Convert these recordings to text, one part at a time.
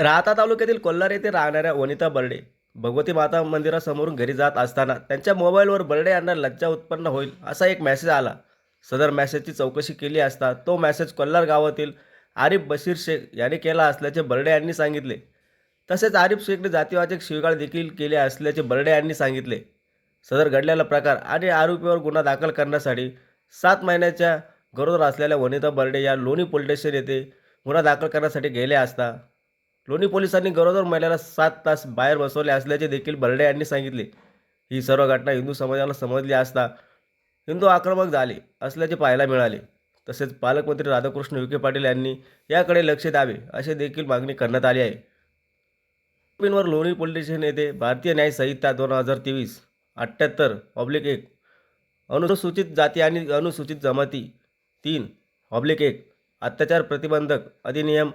राहता तालुक्यातील कोल्हार येथे राहणाऱ्या वनिता बर्डे भगवती माता मंदिरासमोरून घरी जात असताना त्यांच्या मोबाईलवर बर्डे यांना लज्जा उत्पन्न होईल असा एक मेसेज आला. सदर मेसेजची चौकशी केली असता तो मेसेज कोल्हार गावातील आरिफ बशीर शेख यांनी केला असल्याचे बर्डे यांनी सांगितले. तसेच आरिफ शेखने जातीवाचक शिवगाळ देखील केले असल्याचे बर्डे यांनी सांगितले. सदर घडलेला प्रकार आणि आरोपीवर गुन्हा दाखल करण्यासाठी सात महिन्याच्या गरोदर असलेल्या वनिता बर्डे या लोणी पोलीस स्टेशन येथे गुन्हा दाखल करण्यासाठी गेले असता लोणी पोलिसांनी गरोदर महिलेला सात तास बाहेर बसवले असल्याचे देखील बर्डे यांनी सांगितले. ही सर्व घटना हिंदू समाजाला समजली असता हिंदू आक्रमक झाले असल्याचे पाहायला मिळाले. तसेच पालकमंत्री राधाकृष्ण विखे पाटील यांनी याकडे लक्ष द्यावे अशी देखील मागणी करण्यात आली आहे. आरोपींवर लोणी पोलीस स्टेशन येथे भारतीय न्याय संहिता दोन हजार तेवीस अठ्ठ्याहत्तर ऑब्लिक एक अनुसूचित जाती आणि अनुसूचित जमाती तीन ऑब्लिक एक अत्याचार प्रतिबंधक अधिनियम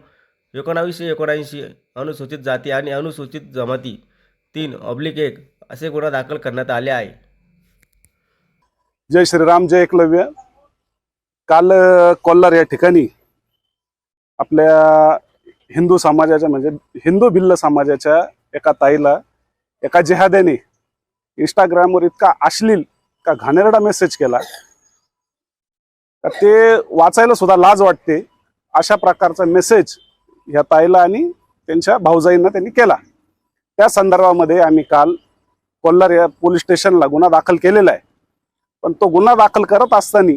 एकोणावीसशे एकोणऐंशी अनुसूचित जाती आणि अनुसूचित जमाती तीन ऑब्लिक एक असे गुन्हा दाखल करण्यात आले आहे. जय श्रीराम जय एकलव्य. काल कोल्हार या ठिकाणी आपल्या हिंदू समाजाच्या म्हणजे हिंदू भिल्ल समाजाच्या एका ताईला एका जिहाद्याने इंस्टाग्रामवर इतका अश्लील का घाणेरडा मेसेज केला. ते वाचायला सुद्धा लाज वाटते. अशा प्रकारचा मेसेज ह्या ताईला आणि त्यांच्या भाऊजाईंना त्यांनी केला. त्या संदर्भामध्ये आम्ही काल कोल्हार या पोलीस स्टेशनला गुन्हा दाखल केलेला आहे. पण तो गुन्हा दाखल करत असताना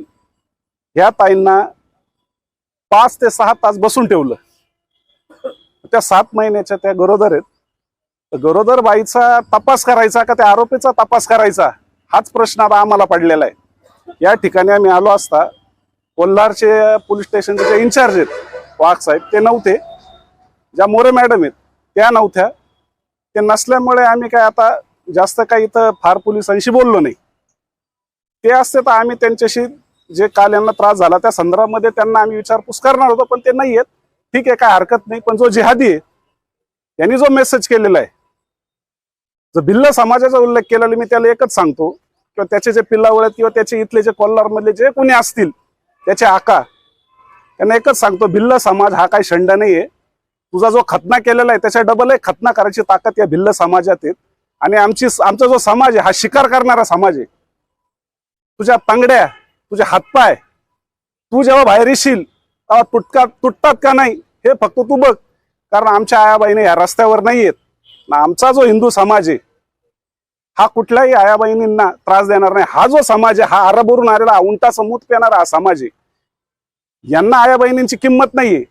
ह्या ताईंना पाच ते सहा तास बसून ठेवलं. त्या सात महिन्याच्या त्या गरोदर आहेत. गरोदर बाईचा तपास करायचा का त्या आरोपीचा तपास करायचा? हाच प्रश्न आता आम्हाला पडलेला आहे. या ठिकाणी आम्ही आलो असता कोल्हारचे पोलीस स्टेशनचे जे इन्चार्ज आहेत वाघ साहेब ते नव्हते. ज्या मोरे मॅडम आहेत त्या नव्हत्या. ते नसल्यामुळे आम्ही काय आता जास्त काही इथं फार पोलिसांशी बोललो नाही. ते असते तर आम्ही त्यांच्याशी जे काल यांना त्रास झाला त्या संदर्भामध्ये त्यांना आम्ही विचारपूस करणार होतो पण ते नाही आहेत. ठीक आहे काय हरकत नाही पण जो जिहादी आहे त्यांनी जो मेसेज केलेला आहे जो भिल्ल समाजाचा उल्लेख केलेला मी त्याला एकच सांगतो किंवा त्याचे जे पिल्लावळ आहेत किंवा त्याचे इथले जे कोल्हारमधले जे कोणी असतील त्याचे आका त्यांना एकच सांगतो भिल्ल समाज हा काही शंड नाही आहे तुझा जो खतना केलेला आहे त्याच्या डबल आहे खतना करायची ताकद या भिल्ल समाजात येत आणि आमची आमचा जो समाज आहे हा शिकार करणारा समाज आहे. तुझ्या तांगड्या तुझे हातपाय तू जेव्हा बाहेर येशील तेव्हा तुटका तुटतात का नाही हे फक्त तू बघ. कारण आमच्या आयाबाईने या रस्त्यावर नाही येत. ना आमचा जो हिंदू समाज आहे हा कुठल्याही आयाबाईंना त्रास देणार नाही. हा जो समाज आहे हा अरबवरून आलेला उंटा समूत पेणारा हा समाज आहे. यांना आया बहिणींची किंमत नाहीये.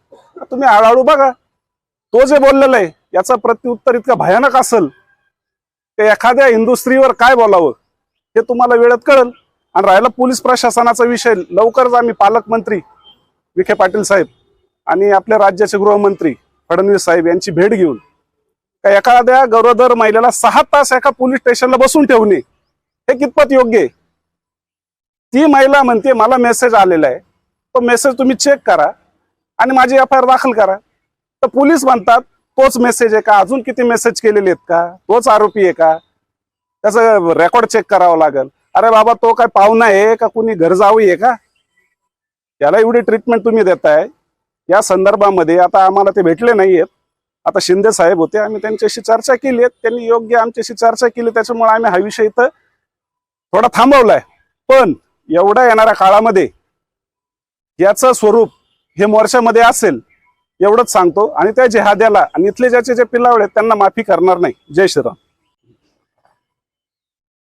तुम्ही हळूहळू बघा. तो जे बोललेला आहे याचं प्रत्युत्तर इतकं भयानक असेल ते एखाद्या हिंदू स्त्रीवर काय बोलावं हे तुम्हाला वेळेत कळल. आणि राहिला पोलीस प्रशासनाचा विषय लवकरच आम्ही पालकमंत्री विखे पाटील साहेब आणि आपल्या राज्याचे गृहमंत्री फडणवीस साहेब यांची भेट घेऊन का एखाद्या गरोदर महिलेला सहा तास एका पोलीस स्टेशनला बसून ठेवणे हे कितपत योग्य आहे? ती महिला म्हणते मला मेसेज आलेला आहे. तो मेसेज तुम्ही चेक करा आणि माझी एफ आय आर दाखल करा. तर पोलीस म्हणतात तोच मेसेज आहे का? अजून किती मेसेज केलेले आहेत का? तोच आरोपी आहे का? त्याचं रेकॉर्ड चेक करावं लागेल. अरे बाबा तो काय पाहुणा आहे का? कुणी घर जाऊ आहे का? त्याला एवढी ट्रीटमेंट तुम्ही देताय. या संदर्भामध्ये आता आम्हाला ते भेटले नाहीयेत. आता शिंदे साहेब होते आम्ही त्यांच्याशी चर्चा केली आहे. त्यांनी योग्य आमच्याशी चर्चा केली त्याच्यामुळे आम्ही हा विषय इथं थोडा थांबवलाय. पण एवढ्या येणाऱ्या काळामध्ये याचं स्वरूप हे मोर्चामध्ये असेल एवढंच सांगतो. आणि त्या जेहाद्याला आणि इथले ज्याचे जे पिल्लावळे आहेत त्यांना माफी करणार नाही. जय श्रीराम.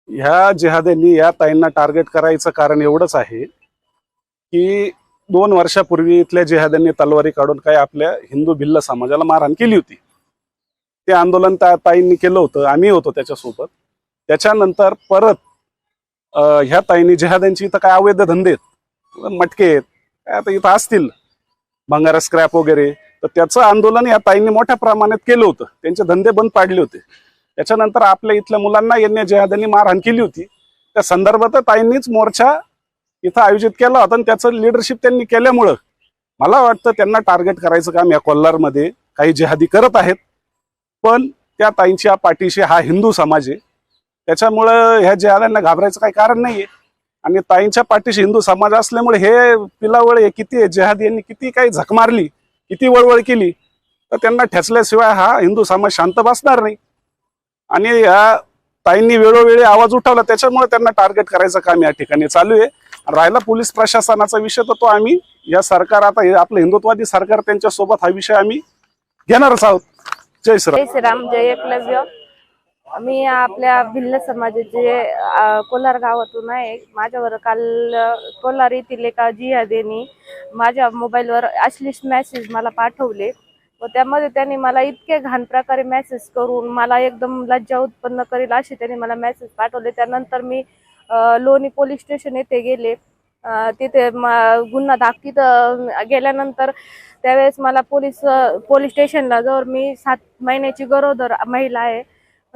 ह्या जिहाद्यांनी या ताईंना टार्गेट करायचं कारण एवढंच आहे की दोन वर्षापूर्वी इथल्या जिहाद्यांनी तलवारी काढून काय आपल्या हिंदू भिल्ल समाजाला मारहाण केली होती. ते आंदोलन त्या ताईंनी केलं होतं. आम्ही होतो त्याच्यासोबत. त्याच्यानंतर परत ह्या ताईंनी जिहाद्यांची इथं काय अवैध धंदे आहेत मटके आहेत काय आता इथं असतील. भंगारा स्क्रॅप वगैरे. तर त्याचं आंदोलन या ताईंनी मोठ्या प्रमाणात केलं होतं. त्यांचे धंदे बंद पाडले होते. त्याच्यानंतर आपल्या इथल्या मुलांना यांनी जिहाद्यांनी मारहाण केली होती. त्या संदर्भात ताईंनीच मोर्चा इथं आयोजित केला होता आणि त्याचं लिडरशिप त्यांनी केल्यामुळं मला वाटतं त्यांना टार्गेट करायचं काम या कोल्हारमध्ये काही जिहादी करत आहेत. पण त्या ताईंच्या पाठीशी हा हिंदू समाज आहे. त्याच्यामुळं ह्या जिहाद्यांना घाबरायचं काही कारण नाहीये. आणि ताईंच्या पाठीशी हिंदू समाज असल्यामुळे हे पिलावळ हे किती आहे? यांनी किती काही झक मारली किती वळवळ केली तर त्यांना ठेचल्याशिवाय हा हिंदू समाज शांत बसणार नाही. आणि या ताईंनी वेळोवेळी आवाज उठवला त्याच्यामुळे त्यांना टार्गेट करायचं काम या ठिकाणी चालू आहे. राहिला पोलीस प्रशासनाचा विषय तर तो आम्ही या सरकार आता आपलं हिंदुत्वादी सरकार त्यांच्यासोबत हा विषय आम्ही घेणारच आहोत. जय श्रीराम जय श्रीराम जय एकलव्य. मी आपल्या भिल्ल समाजाचे कोलार गावातून आहे माझ्यावर काल कोलार येथील एका जियादेनी माझ्या मोबाईलवर अश्लीष मेसेज मला पाठवले. व त्यामध्ये त्यांनी मला इतके घाण प्रकारे मेसेज करून मला एकदम लज्जा उत्पन्न करेल असे त्यांनी मला मेसेज पाठवले. त्यानंतर मी लोणी पोलीस स्टेशन येथे गेले. तिथे गुन्हा दाख तिथं गेल्यानंतर त्यावेळेस मला पोलीस पोलीस स्टेशनला जवळ मी सात महिन्याची गरोदर महिला आहे.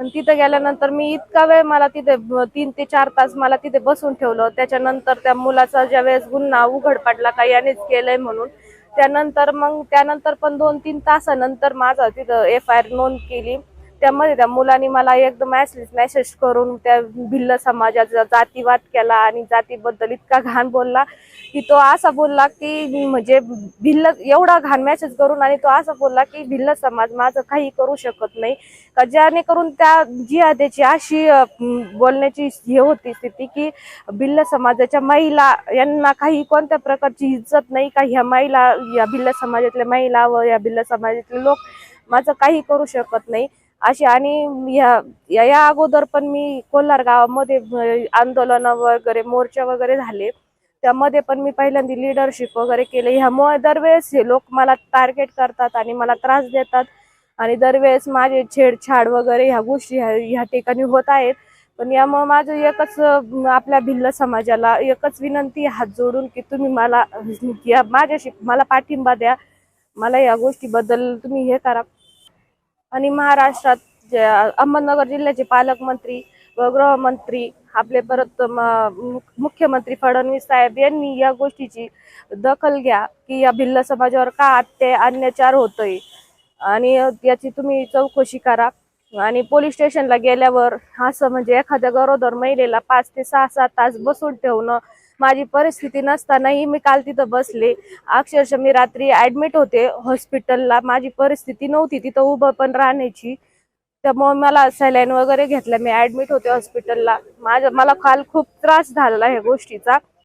पण तिथं गेल्यानंतर मी इतका वेळ मला तिथे तीन ते चार तास मला तिथे बसून ठेवलं. त्याच्यानंतर त्या मुलाचा ज्या वेळेस गुन्हा उघड पडला का यानेच केलंय म्हणून त्यानंतर मग त्यानंतर पण दोन तीन तासानंतर माझा तिथं एफ आय आर नोंद केली. त्यामध्ये त्या मुलांनी मला एकदम मेसेज मेसेज करून त्या भिल्ल समाजाचा जातीवाद केला आणि जातीबद्दल इतका घाण बोलला की तो असा बोलला की म्हणजे भिल्ल एवढा घाण मेसेज करून आणि तो असा बोलला की भिल्ल समाज माझं काही करू शकत नाही. का जेणेकरून त्या जिहाद्याची अशी बोलण्याची हे होती स्थिती की भिल्ल समाजाच्या महिला यांना काही कोणत्या प्रकारची इज्जत नाही का? ह्या महिला या भिल्ल समाजातल्या महिला व या भिल्ल समाजातले लोक माझं काही करू शकत नाही. अशी आणि ह्या या या अगोदर पण मी कोल्हार गावामध्ये आंदोलन वगैरे मोर्चा वगैरे झाले. त्यामध्ये पण मी पहिल्यांदा लिडरशिप वगैरे केले. ह्यामुळे दरवेळेस हे लोक मला टार्गेट करतात आणि मला त्रास देतात. आणि दरवेळेस माझे छेडछाड वगैरे ह्या गोष्टी ह्या ह्या ठिकाणी होत आहेत. पण यामुळे माझं एकच आपल्या भिल्ल समाजाला एकच विनंती हात जोडून की तुम्ही मला या माझ्याशी मला पाठिंबा द्या. मला या गोष्टीबद्दल तुम्ही हे करा. आणि महाराष्ट्रात जे अहमदनगर जिल्ह्याचे पालकमंत्री व गृहमंत्री आपले परत मुख्यमंत्री फडणवीस साहेब यांनी या गोष्टीची दखल घ्या की या भिल्ल समाजावर का अत्य अन्याचार होतोय. आणि याची तुम्ही चौकशी करा. आणि पोलीस स्टेशनला गेल्यावर असं म्हणजे एखाद्या गरोदर महिलेला पाच ते सहा सात तास बसून ठेवणं माझी परिस्थिती नसतानाही मी काल तिथं बसले. अक्षरशः मी रात्री ऍडमिट होते हॉस्पिटलला माझी परिस्थिती नव्हती तिथं उभं पण राहण्याची. त्यामुळे मला सलाईन वगैरे घेतलं मी ऍडमिट होते हॉस्पिटलला माझ्या मला काल खूप त्रास झालेला ह्या गोष्टीचा.